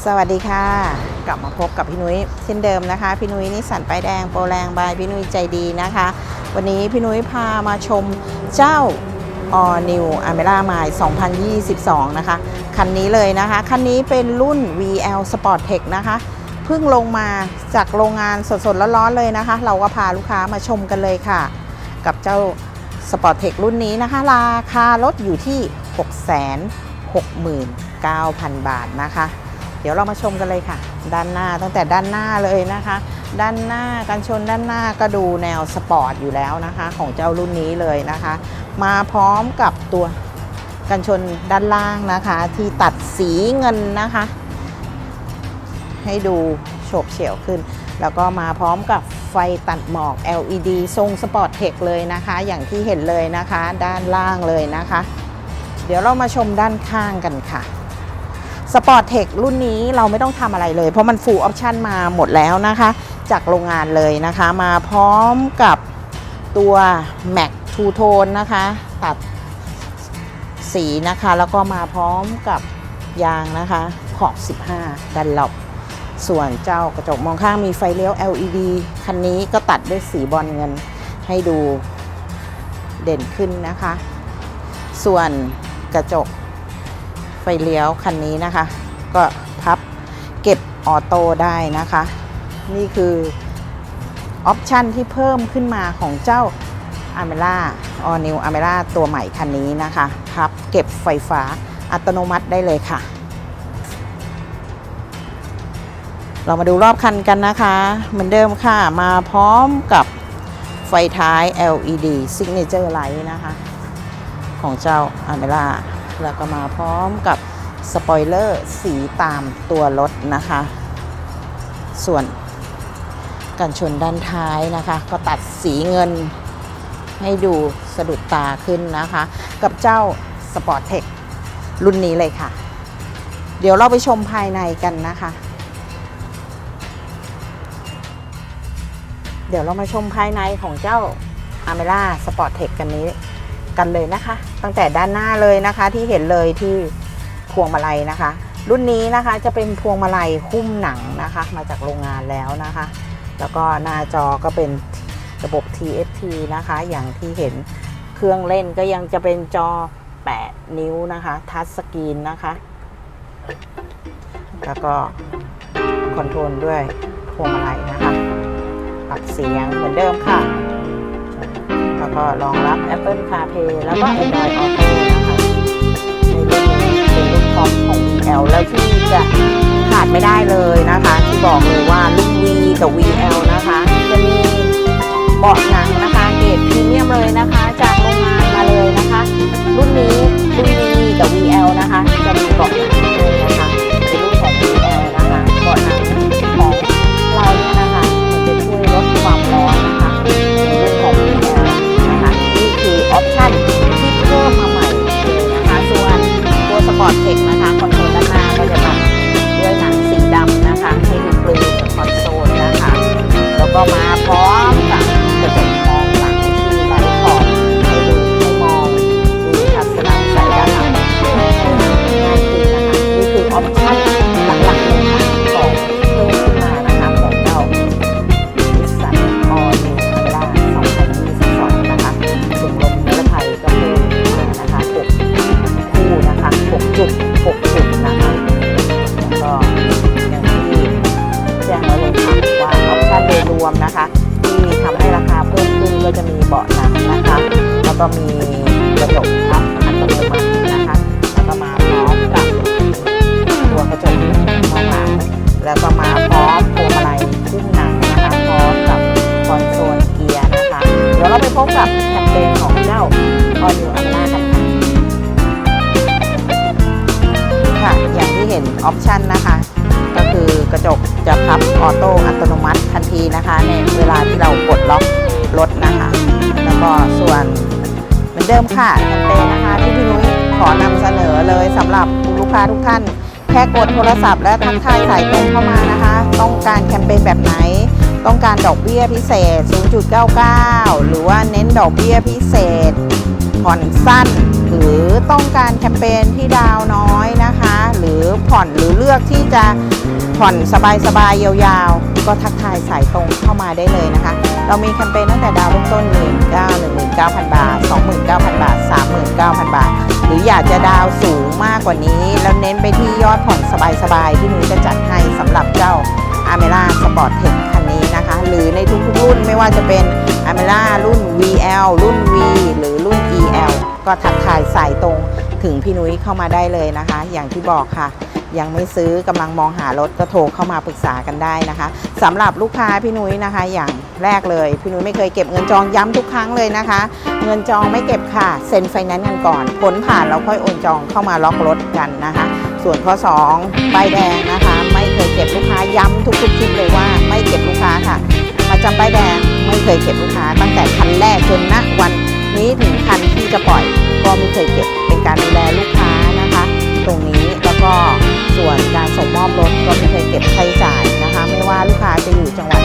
สวัสดีค่ะ กลับมาพบกับพี่นุ้ยเช่นเดิมนะคะ พี่นุ้ยนิสสันป้ายแดงโปรแรงบายพี่นุ้ยใจดีนะคะ วันนี้พี่นุ้ยพามาชมเจ้า All New a m e r a m i 2022 นะคะ คันนี้เลยนะคะ คันนี้เป็นรุ่น VL Sport Tech นะคะเพิ่งลงมาจากโรงงานสดๆร้อนๆเลยนะคะ เราก็พาลูกค้ามาชมกันเลยค่ะ กับเจ้า Sport Tech รุ่นนี้นะคะ ราคารถอยู่ที่ 669,000 บาทนะคะ เดี๋ยวเรามาชมกันเลยค่ะ ด้านหน้าตั้งแต่ด้านหน้าเลยนะคะ ด้านหน้ากันชนด้านหน้าก็ดูแนวสปอร์ตอยู่แล้วนะคะ ของเจ้ารุ่นนี้เลยนะคะ มาพร้อมกับตัวกันชนด้านล่างนะคะ ที่ตัดสีเงินนะคะ ให้ดูโฉบเฉี่ยวขึ้น แล้วก็มาพร้อมกับไฟตัดหมอก LED ทรงสปอร์ตเทคเลยนะคะ อย่างที่เห็นเลยนะคะ ด้านล่างเลยนะคะ เดี๋ยวเรามาชมด้านข้างกันค่ะ สปอร์ตเทครุ่นนี้เราไม่ต้องทำอะไรเลย เพราะมันฟูลออปชันมาหมดแล้วนะคะ จากโรงงานเลยนะคะ มาพร้อมกับตัว Mac Two Tone นะคะ ตัดสีนะคะ แล้วก็มาพร้อมกับยางนะคะขอบ 15 ดันหลบส่วนเจ้ากระจกมองข้างมีไฟเลี้ยว LED คันนี้ก็ตัดด้วยสีบอลเงินให้ดูเด่นขึ้นนะคะ ส่วนกระจก ไฟเลี้ยวคันนี้นะคะ ก็พับเก็บออโต้ได้นะคะ นี่คือออปชันที่เพิ่มขึ้นมาของเจ้า a m e r a All New a m e r a ตัวใหม่คันนี้นะคะพับเก็บไฟฟ้าอัตโนมัติได้เลยค่ะ เรามาดูรอบคันกันนะคะ เหมือนเดิมค่ะ มาพร้อมกับไฟท้าย LED Signature Light นะคะ ของเจ้า a m e r a แล้วก็มาพร้อมกับสปอยเลอร์สีตามตัวรถนะคะ ส่วนกันชนด้านท้ายนะคะ ก็ตัดสีเงินให้ดูสะดุดตาขึ้นนะคะ กับเจ้า Sport Tech รุ่นนี้เลยค่ะ เดี๋ยวเราไปชมภายในกันนะคะ เดี๋ยวเรามาชมภายในของเจ้า a m e r a Sport Tech กันนี้ กันเลยนะคะ ตั้งแต่ด้านหน้าเลยนะคะที่เห็นเลยที่พวงมาลัยนะคะ รุ่นนี้นะคะจะเป็นพวงมาลัยหุ้มหนังนะคะ มาจากโรงงานแล้วนะคะ แล้วก็หน้าจอก็เป็นระบบ TFT นะคะ อย่างที่เห็นเครื่องเล่นก็ยังจะเป็นจอ 8 นิ้วนะคะทัชสกรีนนะคะ แล้วก็คอนโทรลด้วยพวงมาลัยนะคะ ปรับเสียงเหมือนเดิมค่ะ แล้วก็รองรับ Apple CarPlay แล้วก็ Android Auto นะคะในรุ่นนี้เป็นรุ่นท็อปของ VL แล้วที่จะขาดไม่ได้เลยนะคะ ที่บอกเลยว่ารุ่น V กับ VL นะคะ จะมีเบาะหนังนะคะเกรดพรีเมียมเลยนะคะ จากโรงงานมาเลยนะคะ รุ่นนี้รุ่น V กับ VL นะคะ จะมีเบาะหนัง จุด6จุดนะคะแล้วก็อย่างที่แจ้งไว้เลยค่ะว่าออปชั่นโดยรวมนะคะ ที่ทำให้ราคาเพิ่มขึ้นก็จะมีเบาะหนังนะคะ แล้วก็มี ออปชันนะคะ ก็คือกระจกจะพับออโต้อัตโนมัติทันทีนะคะ ในเวลาที่เราปลดล็อกรถนะคะ แล้วก็ส่วนเหมือนเดิมค่ะแคมเปญนะคะ ที่พี่นุ้ยขอนำเสนอเลยสำหรับลูกค้าทุกท่าน แค่กดโทรศัพท์และทักทายสายตรงเข้ามานะคะ ต้องการแคมเปญแบบไหนต้องการดอกเบี้ยพิเศษ 0.99 หรือว่าเน้นดอกเบี้ยพิเศษ ผ่อนสั้น หรือต้องการแคมเปญที่ดาวน้อยนะคะ รือรือผ่อนหรือเลือกที่จะผ่อนสบายๆยาวๆ ก็ทักทายสายตรงเข้ามาได้เลยนะคะ เรามีแคมเปญตั้งแต่ดาวเริ่มต้น 1 9 19,000 บาท 29,000 บาท 39,000 บาท หรืออยากจะดาวสูงมากกว่านี้ แล้วเน้นไปที่ยอดผ่อนสบายๆ ที่นุ้ยจะจัดให้สำหรับเจ้า a m e r a Sport Tech คันนี้นะคะ หรือในทุกๆรุ่นไม่ว่าจะเป็น a m e r a รุ่น VL รุ่น V หรือรุ่น EL ก็ทักทายสายตรง ถึงพี่นุ้ยเข้ามาได้เลยนะคะ อย่างที่บอกค่ะ ยังไม่ซื้อกำลังมองหารถก็โทรเข้ามาปรึกษากันได้นะคะสำหรับลูกค้าพี่นุ้ยนะคะ อย่างแรกเลย พี่นุ้ยไม่เคยเก็บเงินจองย้ำทุกครั้งเลยนะคะ เงินจองไม่เก็บค่ะเซ็นไฟแนนซ์กันก่อนผลผ่านเราค่อยโอนจองเข้ามาล็อกรถกันนะคะ ส่วนข้อ2ใบแดงนะคะ ไม่เคยเก็บลูกค้าย้ำทุกๆคลิปเลยว่าไม่เก็บลูกค้าค่ะมาจำใบแดงไม่เคยเก็บลูกค้าตั้งแต่คันแรกจนณวันนี้ถึงคันที่จะปล่อยก็ไม่เคยเก็บ การดูแลลูกค้านะคะ ตรงนี้แล้วก็ส่วนการส่งมอบรถก็ไม่เคยเก็บค่าใช้จ่ายนะคะ ไม่ว่าลูกค้าจะอยู่จังหวัด